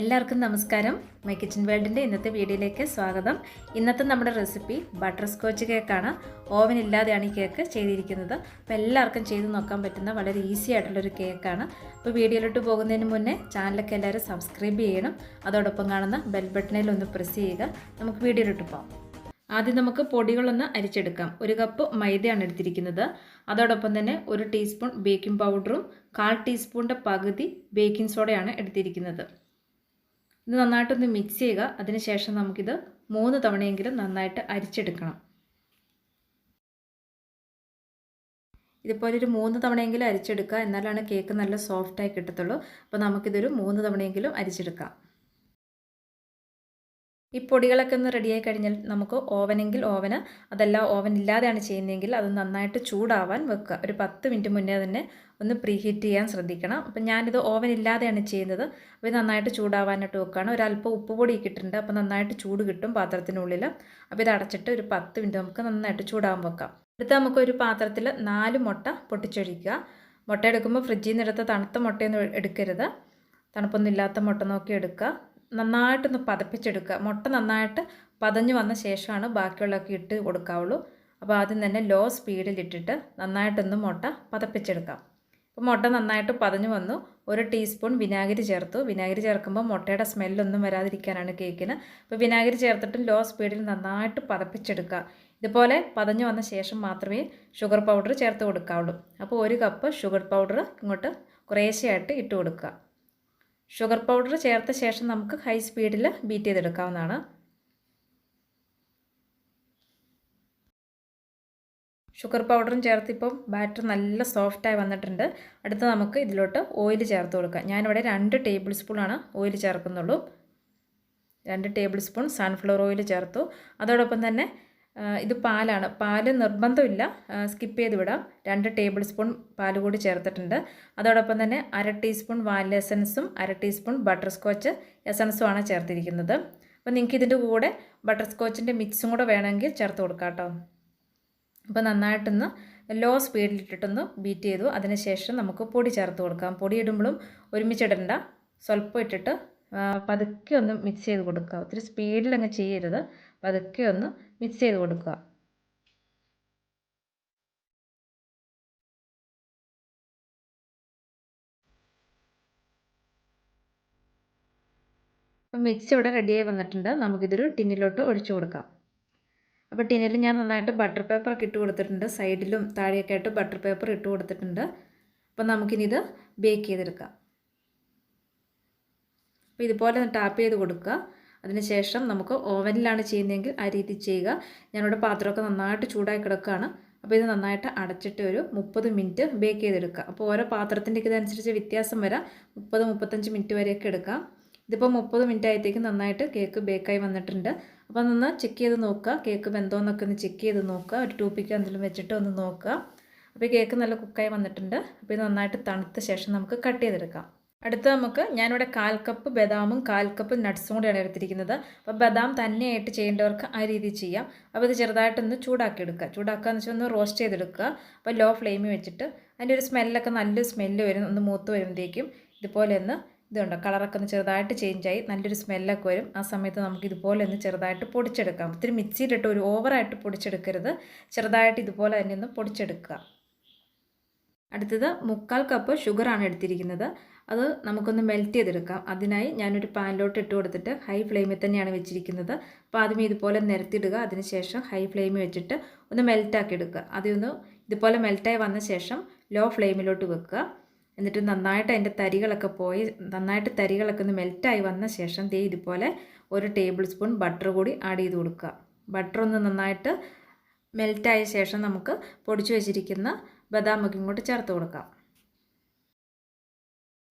എല്ലാവർക്കും നമസ്കാരം. My kitchen വേൾഡിന്റെ ഇന്നത്തെ വീഡിയോയിലേക്ക് സ്വാഗതം. ഇന്നത്തെ നമ്മുടെ റെസിപ്പി ബട്ടർ സ്കോച്ച് കേക്കാണ്. ഓവൻ ഇല്ലാതെയാണ് ഈ കേക്ക് ചെയ്തിരിക്കുന്നത്. അപ്പോൾ എല്ലാവർക്കും ചെയ്ത് നോക്കാൻ പറ്റുന്ന വളരെ ഈസി ആയിട്ടുള്ളൊരു കേക്കാണ്. അപ്പോൾ വീഡിയോയിലോട്ട് പോകുന്നതിന് മുന്നേ ചാനലൊക്കെ എല്ലാവരും സബ്സ്ക്രൈബ് ചെയ്യണം. അതോടൊപ്പം കാണുന്ന ബെൽ ബട്ടണിൽ ഒന്ന് പ്രസ് ചെയ്യുക. നമുക്ക് വീഡിയോയിലോട്ട് പോകാം ആദ്യം നമുക്ക് പൊടികളൊന്ന് അരിച്ചെടുക്കാം. ഒരു കപ്പ് മൈദയാണ് എടുത്തിരിക്കുന്നത്. അതോടൊപ്പം തന്നെ ഒരു ടീസ്പൂൺ ബേക്കിംഗ് പൗഡറും കാൽ ടീസ്പൂണിന്റെ പകുതി ബേക്കിംഗ് സോഡയാണ് എടുത്തിരിക്കുന്നത്. ഇത് നന്നായിട്ടൊന്ന് മിക്സ് ചെയ്യുക. അതിനുശേഷം നമുക്കിത് മൂന്ന് തവണയെങ്കിലും നന്നായിട്ട് അരിച്ചെടുക്കണം. ഇതുപോലെ ഒരു മൂന്ന് തവണയെങ്കിലും അരിച്ചെടുക്കുക. എന്നാലാണ് കേക്ക് നല്ല സോഫ്റ്റായി കിട്ടത്തുള്ളൂ. അപ്പോൾ നമുക്കിതൊരു മൂന്ന് തവണയെങ്കിലും അരിച്ചെടുക്കാം. ഈ പൊടികളൊക്കെ ഒന്ന് റെഡിയായി കഴിഞ്ഞാൽ നമുക്ക് ഓവനെങ്കിൽ ഓവന് അതല്ല ഓവൻ ഇല്ലാതെയാണ് ചെയ്യുന്നതെങ്കിൽ അത് നന്നായിട്ട് ചൂടാവാൻ വെക്കുക. ഒരു പത്ത് മിനിറ്റ് മുന്നേ തന്നെ ഒന്ന് പ്രീ ഹീറ്റ് ചെയ്യാൻ ശ്രദ്ധിക്കണം. അപ്പം ഞാനിത് ഓവൻ ഇല്ലാതെയാണ് ചെയ്യുന്നത്. അപ്പോൾ ഇത് നന്നായിട്ട് ചൂടാവാനായിട്ട് വെക്കുകയാണ് ഒരല്പം ഉപ്പ് പൊടി ഇട്ടിട്ടുണ്ട്. അപ്പോൾ നന്നായിട്ട് ചൂട് കിട്ടും പാത്രത്തിനുള്ളിൽ അപ്പോൾ ഇത് അടച്ചിട്ട് ഒരു പത്ത് മിനിറ്റ് നമുക്ക് നന്നായിട്ട് ചൂടാവാൻ വെക്കാം. അടുത്ത് നമുക്ക് ഒരു പാത്രത്തിൽ നാല് മുട്ട പൊട്ടിച്ചൊഴിക്കുക. മുട്ട എടുക്കുമ്പോൾ ഫ്രിഡ്ജിൽ നിന്ന് എടുത്ത തണുത്ത മുട്ടയൊന്നും എടുക്കരുത്. തണുപ്പൊന്നും ഇല്ലാത്ത മുട്ട നോക്കി എടുക്കുക. നന്നായിട്ടൊന്ന് പതപ്പിച്ചെടുക്കുക. മുട്ട നന്നായിട്ട് പതഞ്ഞു വന്ന ശേഷമാണ് ബാക്കിയുള്ളതൊക്കെ ഇട്ട് കൊടുക്കാവുള്ളൂ. അപ്പോൾ ആദ്യം തന്നെ ലോ സ്പീഡിൽ സ്പീഡിലിട്ടിട്ട് നന്നായിട്ടൊന്ന് മുട്ട പതപ്പിച്ചെടുക്കാം. അപ്പോൾ മുട്ട നന്നായിട്ട് പതഞ്ഞു വന്നു. ഒരു ടീസ്പൂൺ വിനാഗിരി ചേർത്തു. വിനാഗിരി ചേർക്കുമ്പോൾ മുട്ടയുടെ സ്മെല്ലൊന്നും വരാതിരിക്കാനാണ് കേക്കിന് അപ്പോൾ വിനാഗിരി ചേർത്തിട്ട് ലോ സ്പീഡിൽ നന്നായിട്ട് പതപ്പിച്ചെടുക്കുക. ഇതുപോലെ പതഞ്ഞു വന്ന ശേഷം മാത്രമേ ഷുഗർ പൗഡർ ചേർത്ത് കൊടുക്കാവുള്ളൂ. അപ്പോൾ ഒരു കപ്പ് ഷുഗർ പൗഡർ ഇങ്ങോട്ട് കുറേശ്ശെയായിട്ട് ഇട്ട് കൊടുക്കുക. ഷുഗർ പൗഡർ ചേർത്ത ശേഷം നമുക്ക് ഹൈ സ്പീഡിൽ ബീറ്റ് ചെയ്തെടുക്കാവുന്നതാണ്. ഷുഗർ പൗഡറും ചേർത്ത് ഇപ്പം ബാറ്റർ നല്ല സോഫ്റ്റായി വന്നിട്ടുണ്ട്. അടുത്ത് നമുക്ക് ഇതിലോട്ട് ഓയിൽ ചേർത്ത് കൊടുക്കാം. ഞാനിവിടെ രണ്ട് ടേബിൾ സ്പൂണാണ് ഓയിൽ ചേർക്കുന്നുള്ളൂ. രണ്ട് ടേബിൾ സ്പൂൺ സൺഫ്ലവർ ഓയിൽ ചേർത്തു. അതോടൊപ്പം തന്നെ ഇത് പാലാണ്. പാൽ നിർബന്ധമില്ല. സ്കിപ്പ് ചെയ്ത് വിടാം. രണ്ട് ടേബിൾ സ്പൂൺ പാൽ കൂടി ചേർത്തിട്ടുണ്ട്. അതോടൊപ്പം തന്നെ അര ടീസ്പൂൺ വാനില എസൻസും അര ടീസ്പൂൺ ബട്ടർ സ്കോച്ച് എസൻസും ആണ് ചേർത്തിരിക്കുന്നത്. അപ്പോൾ നിങ്ങൾക്ക് ഇതിന്റെ കൂടെ ബട്ടർ സ്കോച്ചിന്റെ മിക്സും കൂടെ വേണമെങ്കിൽ ചേർത്ത് കൊടുക്കാം കേട്ടോ. അപ്പോൾ നന്നായിട്ടൊന്ന് ലോ സ്പീഡിലിട്ടിട്ടൊന്ന് ബീറ്റ് ചെയ്തു. അതിനുശേഷം നമുക്ക് പൊടി ചേർത്ത് കൊടുക്കാം. പൊടി ഇടുമ്പോഴും ഒരുമിച്ചിടണ്ട സ്വല്പം ഇട്ടിട്ട് പതുക്കെ ഒന്ന് മിക്സ് ചെയ്ത് കൊടുക്കുക. ഒത്തിരി സ്പീഡിൽ അങ്ങ് ചെയ്യരുത്. പതുക്കെ ഒന്ന് മിക്സ് ചെയ്ത് കൊടുക്കുക. മിക്സ് ഇവിടെ റെഡിയായി വന്നിട്ടുണ്ട്. നമുക്കിതൊരു ടിന്നിലോട്ട് ഒഴിച്ചു കൊടുക്കാം. അപ്പോൾ ടിന്നിൽ ഞാൻ നന്നായിട്ട് ബട്ടർ പേപ്പർ ഒക്കെ ഇട്ട് കൊടുത്തിട്ടുണ്ട്. സൈഡിലും താഴെയൊക്കെ ആയിട്ട് ബട്ടർ പേപ്പർ ഇട്ട് കൊടുത്തിട്ടുണ്ട്. അപ്പോൾ നമുക്കിനി ഇത് ബേക്ക് ചെയ്തെടുക്കാം. അപ്പോൾ ഇതുപോലെ ടാപ്പ് ചെയ്ത് കൊടുക്കുക. അതിനുശേഷം നമുക്ക് ഓവനിലാണ് ചെയ്യുന്നതെങ്കിൽ ആ രീതി ചെയ്യുക. ഞാനിവിടെ പാത്രമൊക്കെ നന്നായിട്ട് ചൂടായി കിടക്കുകയാണ്. അപ്പോൾ ഇത് നന്നായിട്ട് അടച്ചിട്ട് ഒരു മുപ്പത് മിനിറ്റ് ബേക്ക് ചെയ്തെടുക്കുക. അപ്പോൾ ഓരോ പാത്രത്തിന്റെ ഇതനുസരിച്ച് വ്യത്യാസം വരാം. മുപ്പത് മുപ്പത്തഞ്ച് മിനിറ്റ് വരെയൊക്കെ എടുക്കാം. ഇതിപ്പോൾ മുപ്പത് മിനിറ്റ് ആയത്തേക്ക് നന്നായിട്ട് കേക്ക് ബേക്കായി വന്നിട്ടുണ്ട്. അപ്പോൾ അതൊന്ന് ചെക്ക് ചെയ്ത് നോക്കുക. കേക്ക് വെന്തോന്നൊക്കെ ഒന്ന് ചെക്ക് ചെയ്ത് നോക്കുക. ഒരു ടൂപ്പിക്ക് എന്തെങ്കിലും വെച്ചിട്ട് ഒന്ന് നോക്കുക. അപ്പോൾ ഈ കേക്ക് നല്ല കുക്കായി വന്നിട്ടുണ്ട്. അപ്പോൾ ഇത് നന്നായിട്ട് തണുത്ത ശേഷം നമുക്ക് കട്ട് ചെയ്തെടുക്കാം. അടുത്ത് നമുക്ക് ഞാനിവിടെ കാൽ കപ്പ് ബദാമും കാൽ കപ്പ് നട്ട്സും കൂടെയാണ് എടുത്തിരിക്കുന്നത്. അപ്പോൾ ബദാം തന്നെയായിട്ട് ചെയ്യേണ്ടവർക്ക് ആ രീതിയിൽ ചെയ്യാം. അപ്പോൾ ഇത് ചെറുതായിട്ടൊന്ന് ചൂടാക്കി എടുക്കുക ചൂടാക്കുക എന്ന് വെച്ചാൽ ഒന്ന് റോസ്റ്റ് ചെയ്തെടുക്കുക. അപ്പോൾ ലോ ഫ്ലെയിമിൽ വെച്ചിട്ട് അതിന്റെ ഒരു സ്മെല്ലൊക്കെ നല്ലൊരു സ്മെല്ല് വരും. ഒന്ന് മൂത്ത് വരുമ്പോഴത്തേക്കും ഇതുപോലെ ഒന്ന് ഇതുണ്ട്? കളറൊക്കെ ഒന്ന് ചെറുതായിട്ട് ചേഞ്ചായി നല്ലൊരു സ്മെല്ലൊക്കെ വരും. ആ സമയത്ത് നമുക്ക് ഇതുപോലെ ഒന്ന് ചെറുതായിട്ട് പൊടിച്ചെടുക്കാം. ഒത്തിരി മിക്സിയിലിട്ട് ഒരു ഓവറായിട്ട് പൊടിച്ചെടുക്കരുത്. ചെറുതായിട്ട് ഇതുപോലെ തന്നെ ഒന്ന് പൊടിച്ചെടുക്കുക. അടുത്തത് മുക്കാൽ കപ്പ് ഷുഗറാണ് എടുത്തിരിക്കുന്നത്. അത് നമുക്കൊന്ന് മെൽറ്റ് ചെയ്തെടുക്കാം. അതിനായി ഞാനൊരു പാനിലോട്ട് ഇട്ട് കൊടുത്തിട്ട് ഹൈ ഫ്ലെയിമിൽ തന്നെയാണ് വെച്ചിരിക്കുന്നത്. അപ്പോൾ ആദ്യമേ ഇതുപോലെ നിരത്തിയിടുക. അതിനുശേഷം ഹൈ ഫ്ലെയിമിൽ വെച്ചിട്ട് ഒന്ന് മെൽറ്റാക്കി എടുക്കുക. അതൊന്ന് ഇതുപോലെ മെൽറ്റായി വന്ന ശേഷം ലോ ഫ്ലെയിമിലോട്ട് വെക്കുക. എന്നിട്ട് നന്നായിട്ട് അതിന്റെ തരികളൊക്കെ പോയി നന്നായിട്ട് തരികളൊക്കെ ഒന്ന് മെൽറ്റായി വന്ന ശേഷം ദേ ഇതുപോലെ ഒരു ടേബിൾ സ്പൂൺ ബട്ടർ കൂടി ആഡ് ചെയ്ത് കൊടുക്കുക. ബട്ടർ ഒന്ന് നന്നായിട്ട് മെൽറ്റായ ശേഷം നമുക്ക് പൊടിച്ചു വെച്ചിരിക്കുന്ന ബദാമൊക്കെ ഇങ്ങോട്ട് ചേർത്ത് കൊടുക്കാം.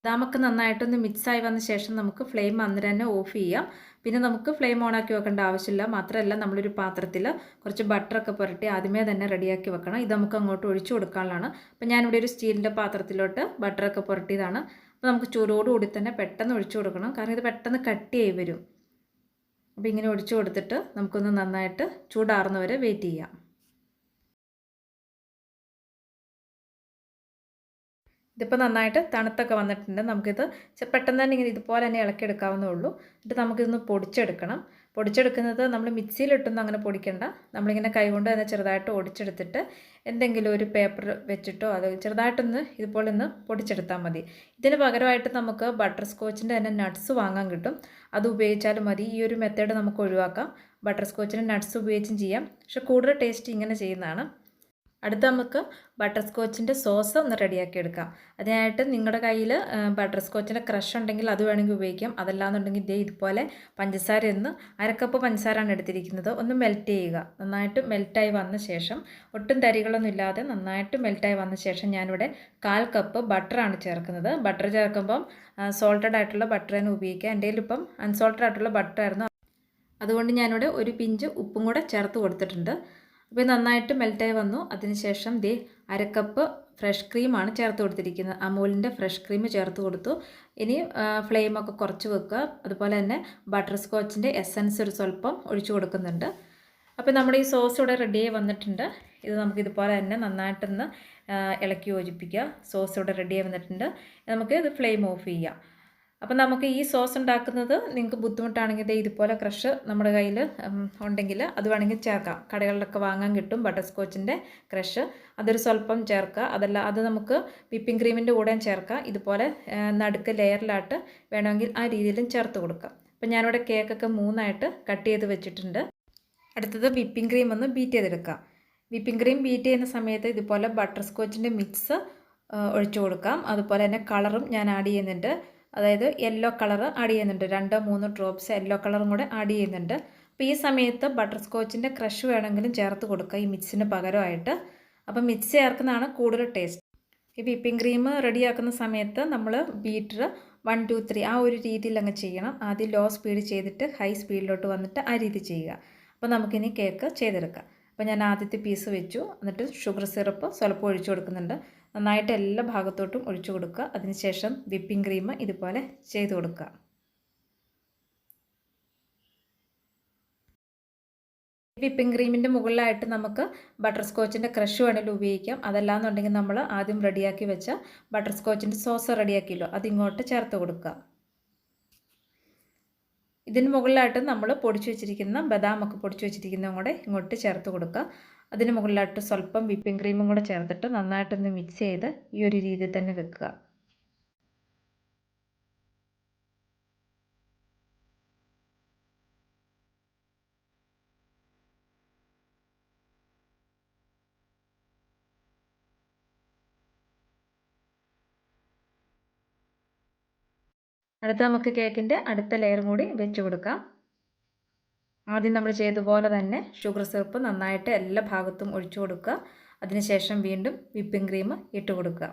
ബദാമൊക്കെ നന്നായിട്ടൊന്ന് മിക്സായി വന്ന ശേഷം നമുക്ക് ഫ്ലെയിം അന്ന് തന്നെ ഓഫ് ചെയ്യാം. പിന്നെ നമുക്ക് ഫ്ലെയിം ഓണാക്കി വെക്കേണ്ട ആവശ്യമില്ല. മാത്രമല്ല നമ്മളൊരു പാത്രത്തിൽ കുറച്ച് ബട്ടറൊക്കെ പുരട്ടി ആദ്യമേ തന്നെ റെഡിയാക്കി വെക്കണം. ഇത് നമുക്ക് അങ്ങോട്ട് ഒഴിച്ചു കൊടുക്കാനുള്ളതാണ്. അപ്പോൾ ഞാനിവിടെ ഒരു സ്റ്റീലിന്റെ പാത്രത്തിലോട്ട് ബട്ടറൊക്കെ പുരട്ടിയതാണ്. അപ്പോൾ നമുക്ക് ചൂടോടുകൂടി തന്നെ പെട്ടെന്ന് ഒഴിച്ചു കൊടുക്കണം. കാരണം ഇത് പെട്ടെന്ന് കട്ടിയായി വരും. അപ്പോൾ ഇങ്ങനെ ഒഴിച്ചു കൊടുത്തിട്ട് നമുക്കൊന്ന് നന്നായിട്ട് ചൂടാറുന്നവരെ വെയിറ്റ് ചെയ്യാം. ഇതിപ്പോൾ നന്നായിട്ട് തണുത്തൊക്കെ വന്നിട്ടുണ്ട്. നമുക്കിത് പെട്ടെന്ന് തന്നെ ഇങ്ങനെ ഇതുപോലെ തന്നെ ഇളക്കിയെടുക്കാവുന്നേ ഉള്ളൂ എന്നിട്ട് നമുക്കിതൊന്ന് പൊടിച്ചെടുക്കണം. പൊടിച്ചെടുക്കുന്നത് നമ്മൾ മിക്സിയിലിട്ടൊന്നും അങ്ങനെ പൊടിക്കണ്ട. നമ്മളിങ്ങനെ കൈകൊണ്ട് തന്നെ ചെറുതായിട്ട് ഒടിച്ചെടുത്തിട്ട് എന്തെങ്കിലും ഒരു പേപ്പർ വെച്ചിട്ടോ അത് ചെറുതായിട്ടൊന്ന് ഇതുപോലെ ഒന്ന് പൊടിച്ചെടുത്താൽ മതി. ഇതിന് പകരമായിട്ട് നമുക്ക് ബട്ടർ സ്കോച്ചിന്റെ തന്നെ നട്ട്സ് വാങ്ങാൻ കിട്ടും. അത് ഉപയോഗിച്ചാലും മതി. ഈ ഒരു മെത്തേഡ് നമുക്ക് ഒഴിവാക്കാം. ബട്ടർ സ്കോച്ചിന്റെ നട്ട്സ് ഉപയോഗിച്ചും ചെയ്യാം. പക്ഷെ കൂടുതൽ ടേസ്റ്റ് ഇങ്ങനെ ചെയ്യുന്നതാണ്. അടുത്ത നമുക്ക് ബട്ടർ സ്കോച്ചിന്റെ സോസ് ഒന്ന് റെഡിയാക്കി എടുക്കാം. അതിനായിട്ട് നിങ്ങളുടെ കയ്യിൽ ബട്ടർ സ്കോച്ചിന്റെ ക്രഷ് ഉണ്ടെങ്കിൽ അത് വേണമെങ്കിൽ ഉപയോഗിക്കാം. അതല്ലാന്നുണ്ടെങ്കിൽ ഇതേ ഇതുപോലെ പഞ്ചസാര ഒന്ന് അരക്കപ്പ് പഞ്ചസാരയാണ് എടുത്തിരിക്കുന്നത്. ഒന്ന് മെൽറ്റ് ചെയ്യുക. നന്നായിട്ട് മെൽറ്റായി വന്ന ശേഷം ഒട്ടും തരികളൊന്നും ഇല്ലാതെ നന്നായിട്ട് മെൽറ്റായി വന്ന ശേഷം ഞാനിവിടെ കാൽ കപ്പ് ബട്ടറാണ് ചേർക്കുന്നത്. ബട്ടർ ചേർക്കുമ്പം സോൾട്ടഡ് ആയിട്ടുള്ള ബട്ടർ തന്നെ ഉപയോഗിക്കുക. എന്റെ ഇപ്പം അൺസോൾട്ടഡ് ആയിട്ടുള്ള ബട്ടറായിരുന്നു അതുകൊണ്ട് ഞാനിവിടെ ഒരു പിഞ്ച് ഉപ്പും കൂടെ ചേർത്ത് കൊടുത്തിട്ടുണ്ട്. അപ്പോൾ നന്നായിട്ട് മെൽറ്റായി വന്നു. അതിനുശേഷം ദേ അരക്കപ്പ് ഫ്രഷ് ക്രീമാണ് ചേർത്ത് കൊടുത്തിരിക്കുന്നത്. അമൂലിന്റെ ഫ്രഷ് ക്രീം ചേർത്ത് കൊടുത്തു. ഇനി ഫ്ലെയിമൊക്കെ കുറച്ച് വെക്കുക. അതുപോലെ തന്നെ ബട്ടർ സ്കോച്ചിന്റെ എസൻസ് ഒരു സ്വല്പം ഒഴിച്ചു കൊടുക്കുന്നുണ്ട്. അപ്പോൾ നമ്മുടെ ഈ സോസ് ഇവിടെ റെഡിയായി വന്നിട്ടുണ്ട്. ഇത് നമുക്ക് ഇതുപോലെ തന്നെ നന്നായിട്ടൊന്ന് ഇളക്കി യോജിപ്പിക്കുക. സോസ് ഇവിടെ റെഡിയായി വന്നിട്ടുണ്ട്. നമുക്ക് ഇത് ഫ്ലെയിം ഓഫ് ചെയ്യാം. അപ്പം നമുക്ക് ഈ സോസ് ഉണ്ടാക്കുന്നത് നിങ്ങൾക്ക് ബുദ്ധിമുട്ടാണെങ്കിൽ ഇതുപോലെ ക്രഷ് നമ്മുടെ കയ്യിൽ ഉണ്ടെങ്കിൽ അത് വേണമെങ്കിൽ ചേർക്കാം. കടകളിലൊക്കെ വാങ്ങാൻ കിട്ടും ബട്ടർ സ്കോച്ചിന്റെ ക്രഷ്. അതൊരു സ്വല്പം ചേർക്കുക. അതല്ല അത് നമുക്ക് വിപ്പിംഗ് ക്രീമിന്റെ കൂടെയും ചേർക്കാം. ഇതുപോലെ നടുക്ക് ലെയറിലായിട്ട് വേണമെങ്കിൽ ആ രീതിയിലും ചേർത്ത് കൊടുക്കാം. അപ്പം ഞാനിവിടെ കേക്കൊക്കെ മൂന്നായിട്ട് കട്ട് ചെയ്ത് വെച്ചിട്ടുണ്ട്. അടുത്തത് വിപ്പിംഗ് ക്രീം ഒന്ന് ബീറ്റ് ചെയ്തെടുക്കാം. വിപ്പിംഗ് ക്രീം ബീറ്റ് ചെയ്യുന്ന സമയത്ത് ഇതുപോലെ ബട്ടർ സ്കോച്ചിന്റെ മിക്സ് ഒഴിച്ചു കൊടുക്കാം. അതുപോലെ തന്നെ കളറും ഞാൻ ആഡ് ചെയ്യുന്നുണ്ട്. അതായത് യെല്ലോ കളർ ആഡ് ചെയ്യുന്നുണ്ട്. രണ്ടോ മൂന്നോ ഡ്രോപ്സ് യെല്ലോ കളറും കൂടെ ആഡ് ചെയ്യുന്നുണ്ട്. അപ്പോൾ ഈ സമയത്ത് ബട്ടർ സ്കോച്ചിന്റെ ക്രഷ് വേണമെങ്കിലും ചേർത്ത് കൊടുക്കുക ഈ മിക്സിന് പകരമായിട്ട്. അപ്പോൾ മിക്സ് ചേർക്കുന്നതാണ് കൂടുതൽ ടേസ്റ്റ് ഈ വിപ്പിംഗ് ക്രീം റെഡിയാക്കുന്ന സമയത്ത് നമ്മൾ ബീറ്റർ വൺ ടു ത്രീ ആ ഒരു രീതിയിൽ അങ്ങ് ചെയ്യണം. ആദ്യം ലോ സ്പീഡ് ചെയ്തിട്ട് ഹൈ സ്പീഡിലോട്ട് വന്നിട്ട് ആ രീതി ചെയ്യുക. അപ്പോൾ നമുക്കിനി കേക്ക് ചെയ്തെടുക്കാം. അപ്പോൾ ഞാൻ ആദ്യത്തെ പീസ് വെച്ചു. എന്നിട്ട് ഷുഗർ സിറപ്പ് സ്വലപ്പം ഒഴിച്ചു കൊടുക്കുന്നുണ്ട്. നന്നായിട്ട് എല്ലാ ഭാഗത്തോട്ടും ഒഴിച്ചു കൊടുക്കുക. അതിനുശേഷം വിപ്പിംഗ് ക്രീം ഇതുപോലെ ചെയ്ത് കൊടുക്കുക. വിപ്പിംഗ് ക്രീമിന്റെ മുകളിലായിട്ട് നമുക്ക് ബട്ടർ സ്കോച്ചിന്റെ ക്രഷ് വേണമെങ്കിലും ഉപയോഗിക്കാം. അതല്ലാന്നുണ്ടെങ്കിൽ നമ്മൾ ആദ്യം റെഡിയാക്കി വെച്ച ബട്ടർ സ്കോച്ചിന്റെ സോസ് റെഡിയാക്കിയല്ലോ അതിങ്ങോട്ട് ചേർത്ത് കൊടുക്കുക. ഇതിന് മുകളിലായിട്ട് നമ്മൾ പൊടിച്ചു വെച്ചിരിക്കുന്ന ബദാമൊക്കെ പൊടിച്ചു വെച്ചിരിക്കുന്നതും കൂടെ ഇങ്ങോട്ട് ചേർത്ത് കൊടുക്കുക. അതിന് മുകളിലായിട്ട് സ്വല്പം വിപ്പിംഗ് ക്രീമും കൂടെ ചേർത്തിട്ട് നന്നായിട്ടൊന്ന് മിക്സ് ചെയ്ത് ഈ ഒരു രീതിയിൽ തന്നെ വെക്കുക. അടുത്ത നമുക്ക് കേക്കിന്റെ അടുത്ത ലെയറും കൂടി വെച്ച് കൊടുക്കാം. ആദ്യം നമ്മൾ ചെയ്തതുപോലെ തന്നെ ഷുഗർ സിറപ്പ് നന്നായിട്ട് എല്ലാ ഭാഗത്തും ഒഴിച്ചു കൊടുക്കുക. അതിനുശേഷം വീണ്ടും വിപ്പിംഗ് ക്രീം ഇട്ട് കൊടുക്കുക.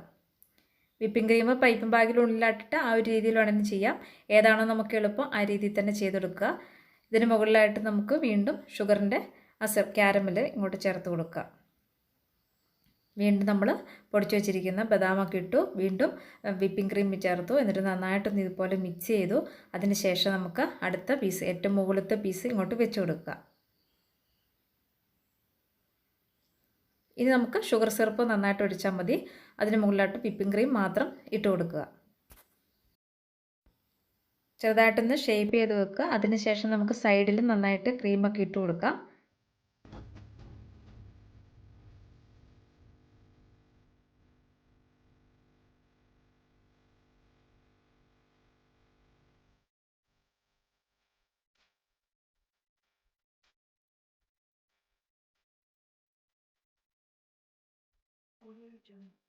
വിപ്പിംഗ് ക്രീം പൈപ്പും ബാഗിലുള്ളിലാട്ടിട്ട് ആ ഒരു രീതിയിൽ വേണമെങ്കിൽ ചെയ്യാം. ഏതാണോ നമുക്ക് എളുപ്പം ആ രീതിയിൽ തന്നെ ചെയ്തെടുക്കുക. ഇതിന് മുകളിലായിട്ട് നമുക്ക് വീണ്ടും ഷുഗറിന്റെ ആ അസർ ക്യാരമൽ ഇങ്ങോട്ട് ചേർത്ത് കൊടുക്കുക. വീണ്ടും നമ്മൾ പൊടിച്ചു വെച്ചിരിക്കുന്ന ബദാമൊക്കെ ഇട്ടു. വീണ്ടും വിപ്പിംഗ് ക്രീം ചേർത്തു. എന്നിട്ട് നന്നായിട്ടൊന്ന് ഇതുപോലെ മിക്സ് ചെയ്തു. അതിന് ശേഷം നമുക്ക് അടുത്ത പീസ് ഏറ്റവും മുകളിലത്തെ പീസ് ഇങ്ങോട്ട് വെച്ച് കൊടുക്കുക. ഇനി നമുക്ക് ഷുഗർ സിറപ്പ് നന്നായിട്ട് ഒഴിച്ചാൽ മതി. അതിന് മുകളിലായിട്ട് വിപ്പിംഗ് ക്രീം മാത്രം ഇട്ട് കൊടുക്കുക. ചെറുതായിട്ടൊന്ന് ഷേപ്പ് ചെയ്ത് വെക്കുക. അതിന് ശേഷം നമുക്ക് സൈഡിൽ നന്നായിട്ട് ക്രീമൊക്കെ ഇട്ട് കൊടുക്കാം. What are you doing?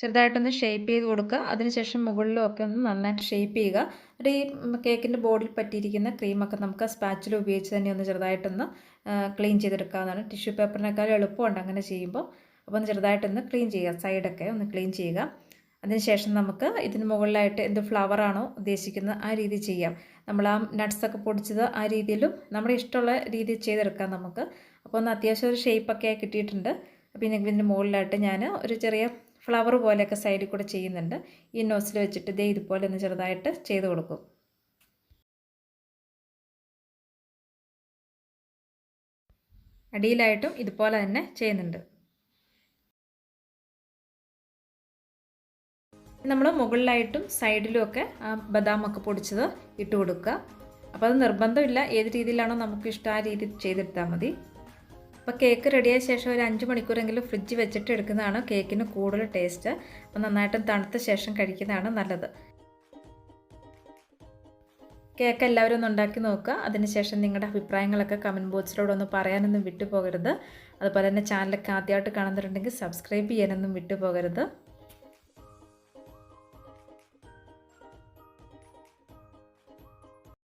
ചെറുതായിട്ടൊന്ന് ഷേപ്പ് ചെയ്ത് കൊടുക്കുക. അതിനുശേഷം മുകളിലും ഒക്കെ ഒന്ന് നന്നായിട്ട് ഷേപ്പ് ചെയ്യുക. എന്നിട്ട് ഈ കേക്കിന്റെ ബോർഡിൽ പറ്റിയിരിക്കുന്ന ക്രീമൊക്കെ നമുക്ക് സ്പാച്ചിൽ ഉപയോഗിച്ച് തന്നെ ഒന്ന് ചെറുതായിട്ടൊന്ന് ക്ലീൻ ചെയ്തെടുക്കാവുന്നതാണ്. ടിഷ്യൂ പേപ്പറിനേക്കാളും എളുപ്പമുണ്ട് അങ്ങനെ ചെയ്യുമ്പോൾ. അപ്പോൾ ഒന്ന് ചെറുതായിട്ടൊന്ന് ക്ലീൻ ചെയ്യുക. സൈഡൊക്കെ ഒന്ന് ക്ലീൻ ചെയ്യുക. അതിനുശേഷം നമുക്ക് ഇതിന് മുകളിലായിട്ട് എന്ത് ഫ്ലവറാണോ ഉദ്ദേശിക്കുന്നത് ആ രീതി ചെയ്യാം. നമ്മൾ ആ നട്ട്സൊക്കെ പൊടിച്ചത് ആ രീതിയിലും നമ്മുടെ ഇഷ്ടമുള്ള രീതിയിൽ ചെയ്തെടുക്കാം നമുക്ക്. അപ്പോൾ ഒന്ന് അത്യാവശ്യം ഒരു ഷേപ്പൊക്കെ കിട്ടിയിട്ടുണ്ട്. അപ്പോൾ ഇതിന്റെ മുകളിലായിട്ട് ഞാൻ ഒരു ചെറിയ ഫ്ലവർ പോലെയൊക്കെ സൈഡിൽ കൂടെ ചെയ്യുന്നുണ്ട്. ഈ നോസിൽ വെച്ചിട്ട് ദേ ഇതുപോലെ ഒന്ന് ചെറുതായിട്ട് ചെയ്ത് കൊടുക്കും. അടിയിലായിട്ടും ഇതുപോലെ തന്നെ ചെയ്യുന്നുണ്ട്. നമ്മൾ മുകളിലായിട്ടും സൈഡിലും ഒക്കെ ആ ബദാമൊക്കെ പൊടിച്ചത് ഇട്ട് കൊടുക്കുക. അപ്പോൾ അത് നിർബന്ധമില്ല. ഏത് രീതിയിലാണോ നമുക്ക് ഇഷ്ടം ആ രീതിയിൽ ചെയ്തെടുത്താൽ മതി. അപ്പോൾ കേക്ക് റെഡിയായ ശേഷം ഒരു അഞ്ച് മണിക്കൂറെങ്കിലും ഫ്രിഡ്ജ് വെച്ചിട്ട് എടുക്കുന്നതാണ് കേക്കിന് കൂടുതൽ ടേസ്റ്റ്. അപ്പോൾ നന്നായിട്ടും തണുത്ത ശേഷം കഴിക്കുന്നതാണ് നല്ലത്. കേക്ക് എല്ലാവരും ഒന്ന് ഉണ്ടാക്കി നോക്കുക. അതിനുശേഷം നിങ്ങളുടെ അഭിപ്രായങ്ങളൊക്കെ കമന്റ് ബോക്സിലൂടെ ഒന്ന് പറയാനൊന്നും വിട്ടുപോകരുത്. അതുപോലെ തന്നെ ചാനലൊക്കെ ആദ്യമായിട്ട് കാണുന്നുണ്ടെങ്കിൽ സബ്സ്ക്രൈബ് ചെയ്യാനൊന്നും വിട്ടുപോകരുത്.